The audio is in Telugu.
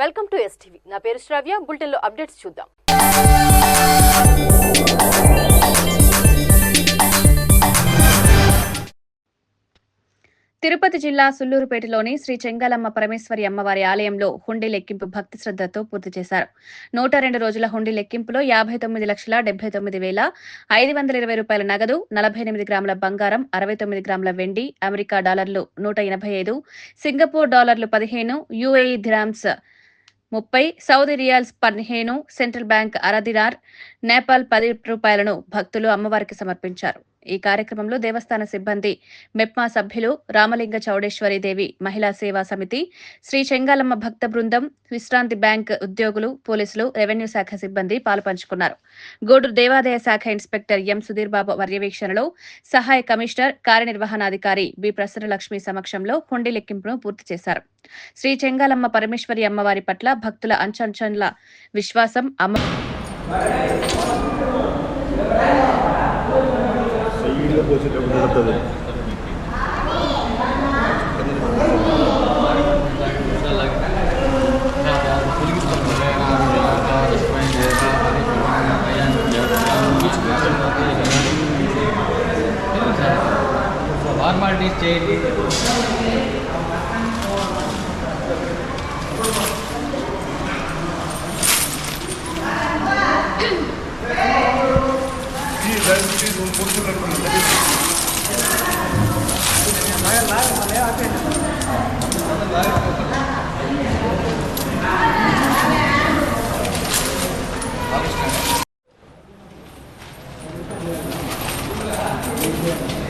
వెల్కమ్ టు ఎస్టీవీ నా పేరు శ్రావ్య బులెటిన్లో అప్డేట్స్ చూద్దాం. తిరుపతి జిల్లా సుల్లూరుపేటలోని శ్రీ చెంగాలమ్మ పరమేశ్వరి అమ్మవారి ఆలయంలో హుండీ లెక్కింపు భక్తి శ్రద్ధతో పూర్తి చేశారు. నూట రెండు రోజుల హుండీ లెక్కింపులో యాభై తొమ్మిది లక్షల డెబ్బై తొమ్మిది వేల ఐదు వందల ఇరవై రూపాయల నగదు నలభై ఎనిమిది గ్రాముల బంగారం అరవై తొమ్మిది గ్రాముల వెండి అమెరికా డాలర్లు నూట ఎనభై ఐదు సింగపూర్ డాలర్లు పదిహేను యుఏఈ ధిరామ్స్ ముప్పై సౌదీ రియాల్స్ పదిహేను సెంట్రల్ బ్యాంక్ అరదినార్ నేపాల్ పది రూపాయలను భక్తులు అమ్మవారికి సమర్పించారు. ఈ కార్యక్రమంలో దేవస్థాన సిబ్బంది మెప్మా సభ్యులు రామలింగ చౌడేశ్వరి దేవి మహిళా సేవా సమితి శ్రీ చెంగాలమ్మ భక్త బృందం విశ్రాంతి బ్యాంక్ ఉద్యోగులు పోలీసులు రెవెన్యూ శాఖ సిబ్బంది పాలుపంచుకున్నారు గూడూరు దేవాదాయ శాఖ ఇన్స్పెక్టర్ ఎం సుధీర్ బాబు పర్యవేక్షణలో సహాయ కమిషనర్ కార్యనిర్వహణాధికారి బి ప్రసన్నలక్ష్మి సమక్షంలో హుండీ లెక్కింపును పూర్తి చేశారు. శ్రీ చెంగాలమ్మ పరమేశ్వరి అమ్మవారి పట్ల భక్తుల అంచంచంల విశ్వాసం అమ్మ ಅಪೋಸಿಟ್ ಬರುತ್ತದೆ One more day, చేయండి